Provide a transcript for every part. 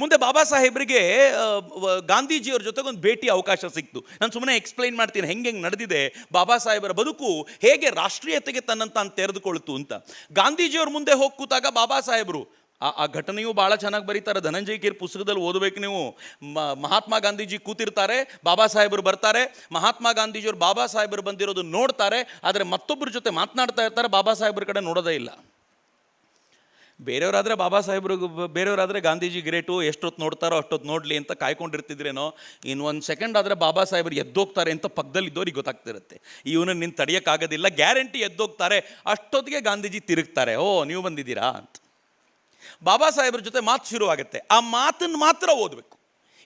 ಮುಂದೆ ಬಾಬಾ ಸಾಹೇಬ್ರಿಗೆ ಗಾಂಧೀಜಿಯವ್ರ ಜೊತೆಗೆ ಒಂದು ಭೇಟಿ ಅವಕಾಶ ಸಿಕ್ತು. ನಾನು ಸುಮ್ಮನೆ ಎಕ್ಸ್ಪ್ಲೈನ್ ಮಾಡ್ತೀನಿ, ಹೆಂಗೆ ಹೆಂಗೆ ನಡೆದಿದೆ, ಬಾಬಾ ಸಾಹೇಬರ ಬದುಕು ಹೇಗೆ ರಾಷ್ಟ್ರೀಯತೆಗೆ ತನ್ನಂತ ತಾನು ತೆರೆದುಕೊಳ್ತು ಅಂತ. ಗಾಂಧೀಜಿಯವ್ರ ಮುಂದೆ ಹೋಗಿ ಕೂತಾಗ ಬಾಬಾ ಸಾಹೇಬರು, ಆ ಘಟನೆಯು ಭಾಳ ಚೆನ್ನಾಗಿ ಬರೀತಾರೆ, ಧನಂಜಯ ಕೀರ್ ಪುಸ್ತಕದಲ್ಲಿ ಓದಬೇಕು ನೀವು. ಮಹಾತ್ಮ ಗಾಂಧೀಜಿ ಕೂತಿರ್ತಾರೆ, ಬಾಬಾ ಸಾಹೇಬರು ಬರ್ತಾರೆ, ಮಹಾತ್ಮ ಗಾಂಧೀಜಿಯವರು ಬಾಬಾ ಸಾಹೇಬರು ಬಂದಿರೋದು ನೋಡ್ತಾರೆ, ಆದರೆ ಮತ್ತೊಬ್ಬರ ಜೊತೆ ಮಾತನಾಡ್ತಾ ಇರ್ತಾರೆ, ಬಾಬಾ ಸಾಹೇಬ್ರ ಕಡೆ ನೋಡೋದೇ ಇಲ್ಲ. ಬೇರೆಯವರಾದರೆ ಬಾಬಾ ಸಾಹೇಬ್ರು ಬೇರೆಯವರಾದರೆ ಗಾಂಧೀಜಿ ಗ್ರೇಟು, ಎಷ್ಟೊತ್ತು ನೋಡ್ತಾರೋ ಅಷ್ಟೊತ್ತು ನೋಡಲಿ ಅಂತ ಕಾಯ್ಕೊಂಡಿರ್ತಿದ್ರೇನೋ, ಇನ್ನು ಒಂದು ಸೆಕೆಂಡ್ ಆದರೆ ಬಾಬಾ ಸಾಹೇಬ್ರು ಎದ್ದೋಗ್ತಾರೆ ಅಂತ ಪಕ್ಕದಲ್ಲಿ ಇದ್ದವ್ರಿಗೆ ಗೊತ್ತಾಗ್ತಿರುತ್ತೆ. ಇವನನ್ನು ನಿನ್ನ ತಡೆಯೋಕ್ಕಾಗೋದಿಲ್ಲ ಗ್ಯಾರಂಟಿ ಎದ್ದೋಗ್ತಾರೆ, ಅಷ್ಟೊತ್ತಿಗೆ ಗಾಂಧೀಜಿ ತಿರುಗ್ತಾರೆ. ಓ, ನೀವು ಬಂದಿದ್ದೀರಾ ಅಂತ. ಬಾಬಾ ಸಾಹೇಬ್ರ ಜೊತೆ ಮಾತು ಶುರುವಾಗುತ್ತೆ. ಆ ಮಾತನ್ನು ಮಾತ್ರ ಓದಬೇಕು.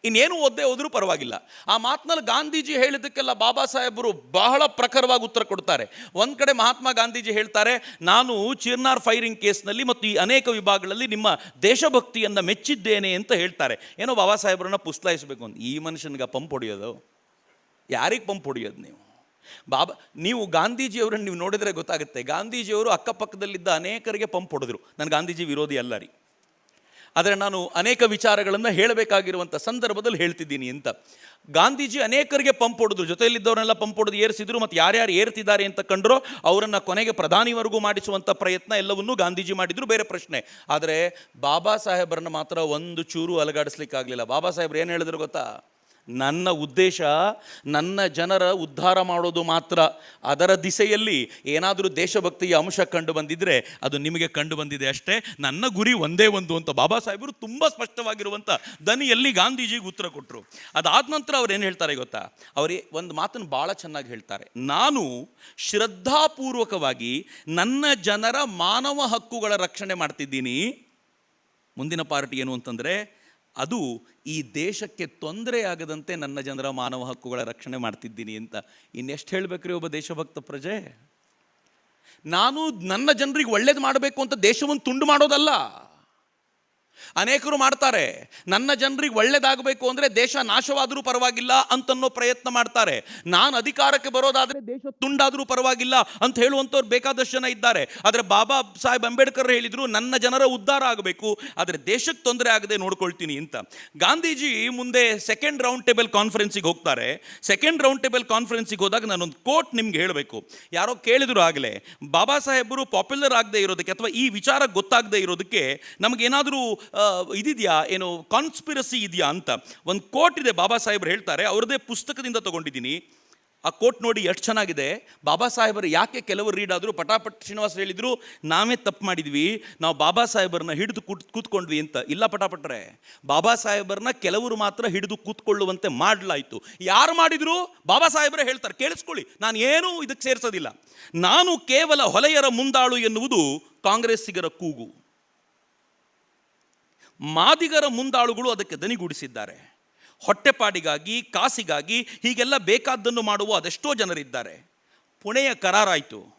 ಇನ್ನೇನು ಒದ್ದೆ ಹೋದರೂ ಪರವಾಗಿಲ್ಲ. ಆ ಮಾತಿನಲ್ಲಿ ಗಾಂಧೀಜಿ ಹೇಳಿದ್ದಕ್ಕೆಲ್ಲ ಬಾಬಾ ಸಾಹೇಬರು ಬಹಳ ಪ್ರಖರವಾಗಿ ಉತ್ತರ ಕೊಡ್ತಾರೆ. ಒಂದು ಕಡೆ ಮಹಾತ್ಮ ಗಾಂಧೀಜಿ ಹೇಳ್ತಾರೆ, ನಾನು ಚಿರ್ನಾರ್ ಫೈರಿಂಗ್ ಕೇಸ್ನಲ್ಲಿ ಮತ್ತು ಈ ಅನೇಕ ವಿಭಾಗಗಳಲ್ಲಿ ನಿಮ್ಮ ದೇಶಭಕ್ತಿಯನ್ನು ಮೆಚ್ಚಿದ್ದೇನೆ ಅಂತ ಹೇಳ್ತಾರೆ. ಏನೋ ಬಾಬಾ ಸಾಹೇಬ್ರನ್ನ ಪುಸ್ತಾಯಿಸಬೇಕು ಅಂತ. ಈ ಮನುಷ್ಯನಿಗೆ ಪಂಪ್ ಹೊಡೆಯೋದು? ಯಾರಿಗೆ ಪಂಪ್ ಹೊಡೆಯೋದು ನೀವು? ಬಾಬಾ, ನೀವು ಗಾಂಧೀಜಿಯವರನ್ನು ನೀವು ನೋಡಿದರೆ ಗೊತ್ತಾಗುತ್ತೆ. ಗಾಂಧೀಜಿಯವರು ಅಕ್ಕಪಕ್ಕದಲ್ಲಿದ್ದ ಅನೇಕರಿಗೆ ಪಂಪ್ ಹೊಡೆದ್ರು. ನಾನು ಗಾಂಧೀಜಿ ವಿರೋಧಿ ಅಲ್ಲ ರೀ. ಆದರೆ ನಾನು ಅನೇಕ ವಿಚಾರಗಳನ್ನು ಹೇಳಬೇಕಾಗಿರುವಂಥ ಸಂದರ್ಭದಲ್ಲಿ ಹೇಳ್ತಿದ್ದೀನಿ ಅಂತ. ಗಾಂಧೀಜಿ ಅನೇಕರಿಗೆ ಪಂಪ್ ಹೊಡೆದ್ರು ಜೊತೆಯಲ್ಲಿದ್ದವರೆಲ್ಲ ಪಂಪ್ ಹೊಡೆದು ಏರಿಸಿದ್ರು ಮತ್ತು ಯಾರ್ಯಾರು ಏರ್ತಿದ್ದಾರೆ ಅಂತ ಕಂಡ್ರೋ, ಅವರನ್ನು ಕೊನೆಗೆ ಪ್ರಧಾನಿವರೆಗೂ ಮಾಡಿಸುವಂಥ ಪ್ರಯತ್ನ ಎಲ್ಲವನ್ನೂ ಗಾಂಧೀಜಿ ಮಾಡಿದ್ರು, ಬೇರೆ ಪ್ರಶ್ನೆ. ಆದರೆ ಬಾಬಾ ಸಾಹೇಬರನ್ನು ಮಾತ್ರ ಒಂದು ಚೂರು ಅಲಗಾಡಿಸ್ಲಿಕ್ಕಾಗಲಿಲ್ಲ. ಬಾಬಾ ಸಾಹೇಬ್ರು ಏನು ಹೇಳಿದ್ರು ಗೊತ್ತಾ? ನನ್ನ ಉದ್ದೇಶ ನನ್ನ ಜನರ ಉದ್ಧಾರ ಮಾಡೋದು ಮಾತ್ರ. ಅದರ ದಿಸೆಯಲ್ಲಿ ಏನಾದರೂ ದೇಶಭಕ್ತಿಯ ಅಂಶ ಕಂಡು ಬಂದಿದ್ರೆ ಅದು ನಿಮಗೆ ಕಂಡು ಬಂದಿದೆ ಅಷ್ಟೇ. ನನ್ನ ಗುರಿ ಒಂದೇ ಒಂದು ಅಂತ ಬಾಬಾ ಸಾಹೇಬರು ತುಂಬ ಸ್ಪಷ್ಟವಾಗಿರುವಂಥ ದನಿಯಲ್ಲಿ ಗಾಂಧೀಜಿಗೆ ಉತ್ತರ ಕೊಟ್ಟರು ಅದಾದ ನಂತರ ಅವ್ರು ಏನು ಹೇಳ್ತಾರೆ ಗೊತ್ತಾ? ಅವರೇ ಒಂದು ಮಾತನ್ನು ಭಾಳ ಚೆನ್ನಾಗಿ ಹೇಳ್ತಾರೆ. ನಾನು ಶ್ರದ್ಧಾಪೂರ್ವಕವಾಗಿ ನನ್ನ ಜನರ ಮಾನವ ಹಕ್ಕುಗಳ ರಕ್ಷಣೆ ಮಾಡ್ತಿದ್ದೀನಿ. ಮುಂದಿನ ಪಾರ್ಟಿ ಏನು ಅಂತಂದರೆ ಅದು ಈ ದೇಶಕ್ಕೆ ತೊಂದರೆ ಆಗದಂತೆ ನನ್ನ ಜನರ ಮಾನವ ಹಕ್ಕುಗಳ ರಕ್ಷಣೆ ಮಾಡ್ತಿದ್ದೀನಿ ಅಂತ. ಇನ್ನೆಷ್ಟು ಹೇಳಬೇಕ್ರಿ ಒಬ್ಬ ದೇಶಭಕ್ತ ಪ್ರಜೆ? ನಾನು ನನ್ನ ಜನರಿಗೆ ಒಳ್ಳೇದು ಮಾಡಬೇಕು ಅಂತ ದೇಶವನ್ನು ತುಂಡು ಮಾಡೋದಲ್ಲ. ಅನೇಕರು ಮಾಡ್ತಾರೆ, ನನ್ನ ಜನರಿಗೆ ಒಳ್ಳೇದಾಗಬೇಕು ಅಂದರೆ ದೇಶ ನಾಶವಾದರೂ ಪರವಾಗಿಲ್ಲ ಅಂತನ್ನೋ ಪ್ರಯತ್ನ ಮಾಡ್ತಾರೆ. ನಾನು ಅಧಿಕಾರಕ್ಕೆ ಬರೋದಾದರೆ ದೇಶ ತುಂಡಾದರೂ ಪರವಾಗಿಲ್ಲ ಅಂತ ಹೇಳುವಂಥವ್ರು ಬೇಕಾದಷ್ಟು ಜನ ಇದ್ದಾರೆ. ಆದರೆ ಬಾಬಾ ಸಾಹೇಬ್ ಅಂಬೇಡ್ಕರ್ ಹೇಳಿದರು, ನನ್ನ ಜನರ ಉದ್ಧಾರ ಆಗಬೇಕು, ಆದರೆ ದೇಶಕ್ಕೆ ತೊಂದರೆ ಆಗದೆ ನೋಡ್ಕೊಳ್ತೀನಿ ಅಂತ. ಗಾಂಧೀಜಿ ಮುಂದೆ ಸೆಕೆಂಡ್ ರೌಂಡ್ ಟೇಬಲ್ ಕಾನ್ಫರೆನ್ಸಿಗೆ ಹೋಗ್ತಾರೆ. ಸೆಕೆಂಡ್ ರೌಂಡ್ ಟೇಬಲ್ ಕಾನ್ಫರೆನ್ಸಿಗೆ ಹೋದಾಗ ನಾನೊಂದು ಕೋಟ್ ನಿಮ್ಗೆ ಹೇಳಬೇಕು. ಯಾರೋ ಕೇಳಿದ್ರು ಆಗಲೇ, ಬಾಬಾ ಸಾಹೇಬರು ಪಾಪ್ಯುಲರ್ ಆಗದೆ ಇರೋದಕ್ಕೆ ಅಥವಾ ಈ ವಿಚಾರ ಗೊತ್ತಾಗದೇ ಇರೋದಕ್ಕೆ ನಮಗೇನಾದರೂ ಇದಿದೆಯಾ? ಏನು ಕಾನ್ಸ್ಪಿರಸಿ ಇದೆಯಾ ಅಂತ. ಒಂದು ಕೋಟ್ ಇದೆ ಬಾಬಾ ಸಾಹೇಬರು ಹೇಳ್ತಾರೆ, ಅವ್ರದ್ದೇ ಪುಸ್ತಕದಿಂದ ತೊಗೊಂಡಿದ್ದೀನಿ. ಆ ಕೋಟ್ ನೋಡಿ ಎಷ್ಟು ಚೆನ್ನಾಗಿದೆ. ಬಾಬಾ ಸಾಹೇಬರು ಯಾಕೆ ಕೆಲವರು ರೀಡ್ ಆದರು, ಪಟಾಪಟ್ ಶ್ರೀನಿವಾಸ್ ಹೇಳಿದರು, ನಾವೇ ತಪ್ಪು ಮಾಡಿದ್ವಿ, ನಾವು ಬಾಬಾ ಸಾಹೇಬರನ್ನ ಹಿಡಿದು ಕೂತ್, ಕೂತ್ಕೊಂಡ್ವಿ ಅಂತ. ಇಲ್ಲ ಪಟಾಪಟ್ರೆ, ಬಾಬಾ ಸಾಹೇಬರನ್ನ ಕೆಲವರು ಮಾತ್ರ ಹಿಡಿದು ಕೂತ್ಕೊಳ್ಳುವಂತೆ ಮಾಡಲಾಯಿತು. ಯಾರು ಮಾಡಿದ್ರು? ಬಾಬಾ ಸಾಹೇಬರೇ ಹೇಳ್ತಾರೆ, ಕೇಳಿಸ್ಕೊಳ್ಳಿ, ನಾನು ಏನೂ ಇದಕ್ಕೆ ಸೇರಿಸೋದಿಲ್ಲ. ನಾನು ಕೇವಲ ಹೊಲೆಯರ ಮುಂದಾಳು ಎನ್ನುವುದು ಕಾಂಗ್ರೆಸ್ಸಿಗರ ಕೂಗು. ಮಾದಿಗರ ಮುಂದಾಳುಗಳು ಅದಕ್ಕೆ ದನಿಗೂಡಿಸಿದ್ದಾರೆ. ಹೊಟ್ಟೆಪಾಡಿಗಾಗಿ, ಕಾಸಿಗಾಗಿ ಹೀಗೆಲ್ಲ ಬೇಕಾದ್ದನ್ನು ಮಾಡುವ ಅದೆಷ್ಟೋ ಜನರಿದ್ದಾರೆ. ಪುಣೆಯ ಕರಾರಾಯಿತು.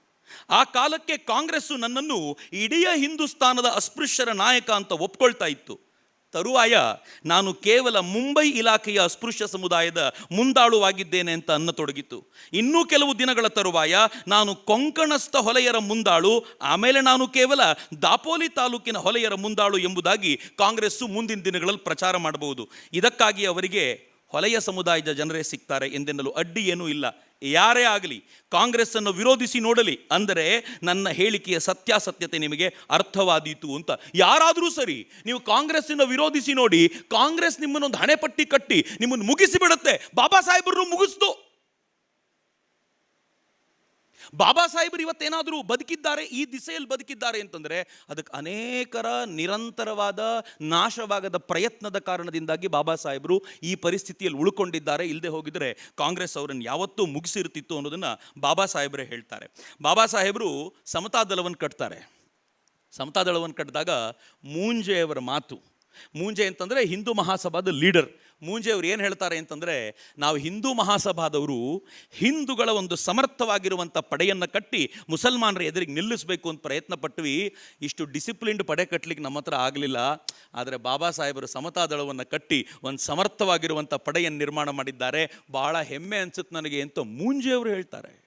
ಆ ಕಾಲಕ್ಕೆ ಕಾಂಗ್ರೆಸ್ಸು ನನ್ನನ್ನು ಇಡೀ ಹಿಂದೂಸ್ತಾನದ ಅಸ್ಪೃಶ್ಯರ ನಾಯಕ ಅಂತ ಒಪ್ಕೊಳ್ತಾ ಇತ್ತು. ತರುವಾಯ ನಾನು ಕೇವಲ ಮುಂಬೈ ಇಲಾಖೆಯ ಅಸ್ಪೃಶ್ಯ ಸಮುದಾಯದ ಮುಂದಾಳುವಾಗಿದ್ದೇನೆ ಅಂತ ಅನ್ನತೊಡಗಿತು. ಇನ್ನೂ ಕೆಲವು ದಿನಗಳ ತರುವಾಯ ನಾನು ಕೊಂಕಣಸ್ಥ ಹೊಲೆಯರ ಮುಂದಾಳು, ಆಮೇಲೆ ನಾನು ಕೇವಲ ದಾಪೋಲಿ ತಾಲೂಕಿನ ಹೊಲೆಯರ ಮುಂದಾಳು ಎಂಬುದಾಗಿ ಕಾಂಗ್ರೆಸ್ಸು ಮುಂದಿನ ದಿನಗಳಲ್ಲಿ ಪ್ರಚಾರ ಮಾಡಬಹುದು. ಇದಕ್ಕಾಗಿ ಅವರಿಗೆ ಹೊಲೆಯ ಸಮುದಾಯದ ಜನರೇ ಸಿಗ್ತಾರೆ ಎಂದೆನ್ನಲು ಅಡ್ಡಿ ಏನೂ ಇಲ್ಲ. ಯಾರೇ ಆಗಲಿ ಕಾಂಗ್ರೆಸ್ಸನ್ನು ವಿರೋಧಿಸಿ ನೋಡಲಿ ಅಂದರೆ ನನ್ನ ಹೇಳಿಕೆಯ ಸತ್ಯಾಸತ್ಯತೆ ನಿಮಗೆ ಅರ್ಥವಾದೀತು ಅಂತ. ಯಾರಾದರೂ ಸರಿ ನೀವು ಕಾಂಗ್ರೆಸ್ಸನ್ನು ವಿರೋಧಿಸಿ ನೋಡಿ ಕಾಂಗ್ರೆಸ್ ನಿಮ್ಮನ್ನೊಂದು ಹಣೆಪಟ್ಟಿ ಕಟ್ಟಿ ನಿಮ್ಮನ್ನು ಮುಗಿಸಿ ಬಿಡುತ್ತೆ ಬಾಬಾ ಸಾಹೇಬರನ್ನು ಮುಗಿಸ್ತು. ಬಾಬಾ ಸಾಹೇಬರು ಇವತ್ತೇನಾದರೂ ಬದುಕಿದ್ದಾರೆ, ಈ ದಿಸೆಯಲ್ಲಿ ಬದುಕಿದ್ದಾರೆ ಅಂತಂದರೆ ಅದಕ್ಕೆ ಅನೇಕರ ನಿರಂತರವಾದ ನಾಶವಾಗದ ಪ್ರಯತ್ನದ ಕಾರಣದಿಂದಾಗಿ ಬಾಬಾ ಸಾಹೇಬರು ಈ ಪರಿಸ್ಥಿತಿಯಲ್ಲಿ ಉಳ್ಕೊಂಡಿದ್ದಾರೆ. ಇಲ್ಲದೆ ಹೋಗಿದ್ರೆ ಕಾಂಗ್ರೆಸ್ ಅವರನ್ನು ಯಾವತ್ತೂ ಮುಗಿಸಿರ್ತಿತ್ತು ಅನ್ನೋದನ್ನು ಬಾಬಾ ಸಾಹೇಬರೇ ಹೇಳ್ತಾರೆ. ಬಾಬಾ ಸಾಹೇಬರು ಸಮತಾ ದಳವನ್ನು ಕಟ್ತಾರೆ. ಸಮತಾದಳವನ್ನು ಕಟ್ಟಿದಾಗ ಮೂಂಜೆಯವರ ಮಾತು ಮೂಂಜೆ ಅಂತಂದರೆ ಹಿಂದೂ ಮಹಾಸಭಾದ ಲೀಡರ್. ಮೂಂಜೆ ಅವರು ಏನು ಹೇಳ್ತಾರೆ ಅಂತಂದರೆ, ನಾವು ಹಿಂದೂ ಮಹಾಸಭಾದವರು ಹಿಂದೂಗಳ ಒಂದು ಸಮರ್ಥವಾಗಿರುವಂಥ ಪಡೆಯನ್ನು ಕಟ್ಟಿ ಮುಸಲ್ಮಾನರ ಎದುರಿಗೆ ನಿಲ್ಲಿಸಬೇಕು ಅಂತ ಪ್ರಯತ್ನ ಪಟ್ವಿ ಇಷ್ಟು ಡಿಸಿಪ್ಲಿನ್ಡ್ ಪಡೆ ಕಟ್ಟಲಿಕ್ಕೆ ನಮ್ಮ ಹತ್ರ ಆಗಲಿಲ್ಲ. ಆದರೆ ಬಾಬಾ ಸಾಹೇಬರು ಸಮತಾ ದಳವನ್ನು ಕಟ್ಟಿ ಒಂದು ಸಮರ್ಥವಾಗಿರುವಂಥ ಪಡೆಯನ್ನು ನಿರ್ಮಾಣ ಮಾಡಿದ್ದಾರೆ. ಭಾಳ ಹೆಮ್ಮೆ ಅನ್ಸುತ್ತೆ ನನಗೆ ಅಂತ ಮೂಂಜೆ ಅವರು ಹೇಳ್ತಾರೆ.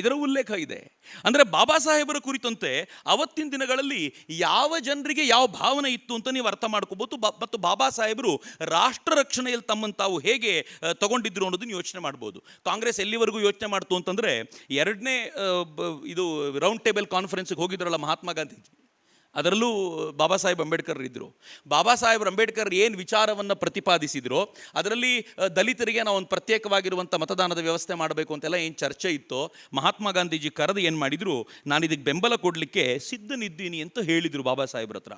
ಇದರ ಉಲ್ಲೇಖ ಇದೆ. ಅಂದರೆ ಬಾಬಾ ಸಾಹೇಬರ ಕುರಿತಂತೆ ಅವತ್ತಿನ ದಿನಗಳಲ್ಲಿ ಯಾವ ಜನರಿಗೆ ಯಾವ ಭಾವನೆ ಇತ್ತು ಅಂತ ನೀವು ಅರ್ಥ ಮಾಡ್ಕೋಬೋದು. ಮತ್ತು ಬಾಬಾ ಸಾಹೇಬರು ರಾಷ್ಟ್ರ ರಕ್ಷಣೆಯಲ್ಲಿ ತಮ್ಮನ್ನು ತಾವು ಹೇಗೆ ತಗೊಂಡಿದ್ರು ಅನ್ನೋದನ್ನು ಯೋಚನೆ ಮಾಡ್ಬೋದು. ಕಾಂಗ್ರೆಸ್ ಎಲ್ಲಿವರೆಗೂ ಯೋಚನೆ ಮಾಡ್ತು ಅಂತಂದರೆ ಎರಡನೇ ಇದು ರೌಂಡ್ ಟೇಬಲ್ ಕಾನ್ಫರೆನ್ಸ್ಗೆ ಹೋಗಿದ್ರಲ್ಲ ಮಹಾತ್ಮ ಗಾಂಧೀಜಿ. ಅದರಲ್ಲೂ ಬಾಬಾ ಸಾಹೇಬ್ ಅಂಬೇಡ್ಕರ್ ಇದ್ದರು ಬಾಬಾ ಸಾಹೇಬ್ ಅಂಬೇಡ್ಕರ್ ಏನು ವಿಚಾರವನ್ನು ಪ್ರತಿಪಾದಿಸಿದ್ರೋ, ಅದರಲ್ಲಿ ದಲಿತರಿಗೆ ನಾವು ಒಂದು ಪ್ರತ್ಯೇಕವಾಗಿರುವಂಥ ಮತದಾನದ ವ್ಯವಸ್ಥೆ ಮಾಡಬೇಕು ಅಂತೆಲ್ಲ ಏನು ಚರ್ಚೆ ಇತ್ತೋ, ಮಹಾತ್ಮ ಗಾಂಧೀಜಿ ಕರೆದು ಏನು ಮಾಡಿದರು, ನಾನು ಇದಕ್ಕೆ ಬೆಂಬಲ ಕೊಡಲಿಕ್ಕೆ ಸಿದ್ಧನಿದ್ದೀನಿ ಅಂತ ಹೇಳಿದರು ಬಾಬಾ ಸಾಹೇಬ್ರ ಹತ್ರ.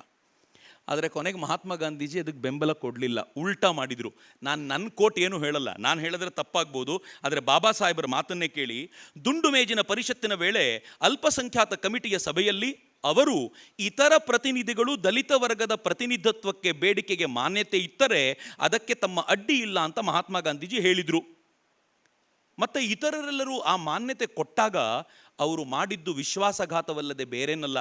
ಆದರೆ ಕೊನೆಗೆ ಮಹಾತ್ಮ ಗಾಂಧೀಜಿ ಅದಕ್ಕೆ ಬೆಂಬಲ ಕೊಡಲಿಲ್ಲ, ಉಲ್ಟಾ ಮಾಡಿದರು. ನಾನು ನನ್ನ ಕೋಟ್ ಏನು ಹೇಳಲ್ಲ, ನಾನು ಹೇಳಿದ್ರೆ ತಪ್ಪಾಗ್ಬೋದು, ಆದರೆ ಬಾಬಾ ಸಾಹೇಬರ ಮಾತನ್ನೇ ಕೇಳಿ, ದುಂಡು ಮೇಜಿನ ಪರಿಷತ್ತಿನ ವೇಳೆ ಅಲ್ಪಸಂಖ್ಯಾತ ಕಮಿಟಿಯ ಸಭೆಯಲ್ಲಿ ಅವರು ಇತರ ಪ್ರತಿನಿಧಿಗಳು ದಲಿತ ವರ್ಗದ ಪ್ರತಿನಿಧಿತ್ವಕ್ಕೆ ಬೇಡಿಕೆಗೆ ಮಾನ್ಯತೆ ಇತ್ತರೆ ಅದಕ್ಕೆ ತಮ್ಮ ಅಡ್ಡಿ ಇಲ್ಲ ಅಂತ ಮಹಾತ್ಮ ಗಾಂಧೀಜಿ ಹೇಳಿದರು. ಮತ್ತು ಇತರರೆಲ್ಲರೂ ಆ ಮಾನ್ಯತೆ ಕೊಟ್ಟಾಗ ಅವರು ಮಾಡಿದ್ದು ವಿಶ್ವಾಸಘಾತವಲ್ಲದೆ ಬೇರೇನಲ್ಲ.